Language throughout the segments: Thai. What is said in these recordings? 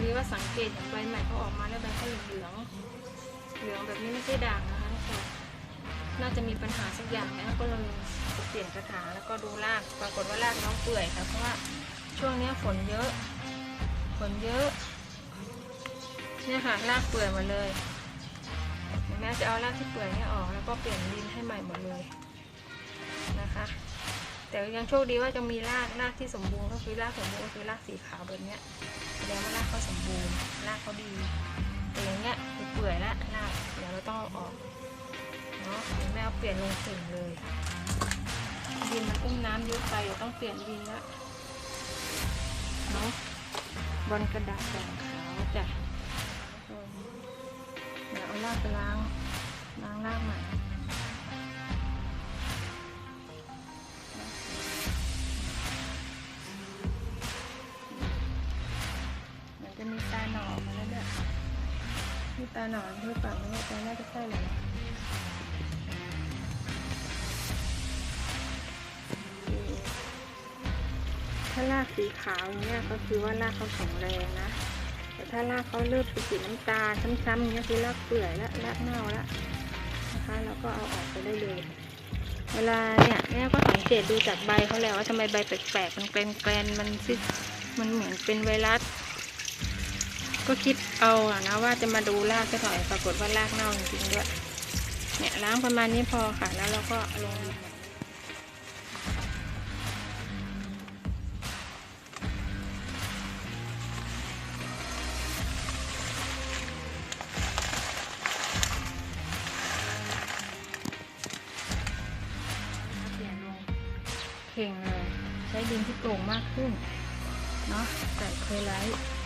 อนนี้ว่าสังเกตอย่างใบใหม่เขาออกมาแล้วใบเขาเหลืองเหลืองแบบนี้ไม่ใช่ด่างนะคะแต่น่าจะมีปัญหาสักอย่างนะก็เลยเปลี่ยนกระถางแล้วก็ดูรากปรากฏว่ารากน้องเปื่อยค่ะเพราะว่าช่วงนี้ฝนเยอะ ฝนเยอะ เนี่ยค่ะรากเปื่อยหมดเลยแม่จะเอารากที่เปื่อยนี่ออกแล้วก็เปลี่ยนดินให้ใหม่หมดเลย แต่ยังโชคดีว่าจะมีรากรากที่สมบูรณ์ก็คือรากสมบูรณ์ก็คือรากสีขาวแบบเนี้ยแสดงว่ารากเขาสมบูรณ์รากเขาดีแต่อย่างเงี้ยเปื่อยละรากเดี๋ยวเราต้องเอาออกเนาะเดี๋ยวแม่เอาเปลี่ยนลงถึงเลยดินมันอุ้มน้ำเยอะไปเดี๋ยวต้องเปลี่ยนดินละเนาะบนกระดาษแดงขาวจ้ะเดี๋ยวเอารากไปล้าง นอนมาแล้วเนี่ยมีตาหนอนด้วยปากไม่แน่ใจน่าจะใช่เลยนะถ้ารากสีขาวอย่างเงี้ยก็คือว่ารากเขาแข็งแรงนะ แต่ถ้ารากเขาเริ่มเป็นสีน้ำตาลช้ำๆอย่างเงี้ยคือรากเปื่อยล้วรากเน่าล้วนะคะเราก็เอาออกไปได้เลย เวลาเนี่ยแม่ก็สังเกตดูจากใบเขาแล้วว่าทำไมใบแปลกๆมันแกรนๆมันซิมันเหมือนเป็นไวรัส ก็คิดเอาอะนะว่าจะมาดูรากสักหน่อยปรากฏว่ารากเน่าจริงๆด้วย เนี่ยล้างประมาณนี้พอค่ะ แล้วเราก็ลงเปลี่ยนเข่งเลย ใช้ดินที่โปร่งมากขึ้น เนาะใส่เคยไลท์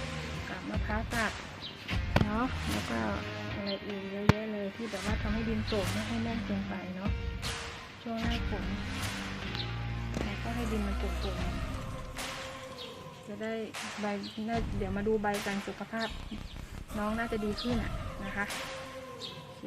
มะพร้าวตัดเนาะแล้วก็อะไรอื่นเยอะแยะเลยที่แบบว่าทำให้ดินโปร่งไม่ให้แน่นเกินไปเนาะช่วงหน้าฝนแล้วก็ให้ดินมันโปร่งๆจะได้ใบน่าเดี๋ยวมาดูใบกันสุขภาพ น้องน่าจะดีขึ้นอะนะคะโอเค